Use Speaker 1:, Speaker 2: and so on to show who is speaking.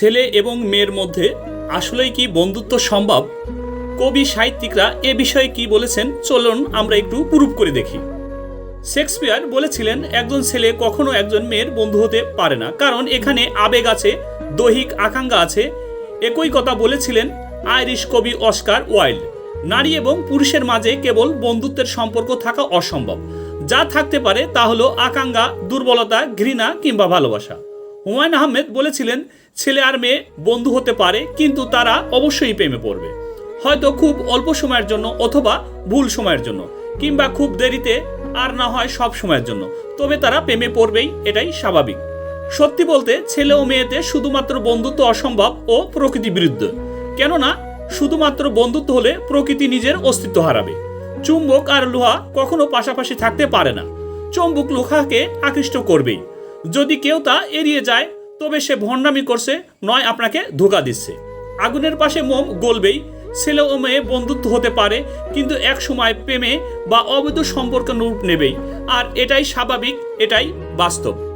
Speaker 1: ছেলে এবং মেয়ের মধ্যে আসলেই কি বন্ধুত্ব সম্ভব? কবি সাহিত্যিকরা এ বিষয়ে কি বলেছেন? চলুন আমরা একটু প্রুভ করে দেখি। শেক্সপিয়ার বলেছিলেন, একজন ছেলে কখনো একজন মেয়ের বন্ধু হতে পারে না। কারণ এখানে আবেগ আছে, দৈহিক আকাঙ্ক্ষা আছে। একই কথা বলেছিলেন আইরিশ কবি অস্কার ওয়াইল্ড। নারী এবং পুরুষের মাঝে কেবল বন্ধুত্বের সম্পর্ক থাকা অসম্ভব। যা থাকতে পারে তা হলো আকাঙ্ক্ষা, দুর্বলতা, ঘৃণা কিংবা ভালোবাসা। হুমায়ুন আহমেদ বলেছিলেন ছেলে আর মেয়ে বন্ধু হতে পারে, কিন্তু তারা অবশ্যই প্রেমে পড়বে। হয়তো খুব অল্প সময়ের জন্য অথবা ভুল সময়ের জন্য, কিংবা খুব দেরিতে আর না হয় সব সময়ের জন্য। তবে তারা প্রেমে পড়বেই, এটাই স্বাভাবিক। সত্যি বলতে, ছেলে ও মেয়েতে শুধুমাত্র বন্ধুত্ব অসম্ভব ও প্রকৃতি বিরুদ্ধ। কেননা, শুধুমাত্র বন্ধুত্ব হলে প্রকৃতি নিজের অস্তিত্ব হারাবে। চুম্বক আর লোহা কখনো পাশাপাশি থাকতে পারে না। চুম্বক লোহাকে আকৃষ্ট করবেই। যদি কেউ তা এড়িয়ে যায় তবে সে ভণ্ডামি করছে, নয় আপনাকে ধোকা দিচ্ছে। আগুনের পাশে মোম গলবেই, ছেলে ও মেয়ে বন্ধুত্ব হতে পারে, কিন্তু এক সময় প্রেমে বা অবৈধ সম্পর্ক রূপ নেবেই। আর এটাই স্বাভাবিক, এটাই বাস্তব।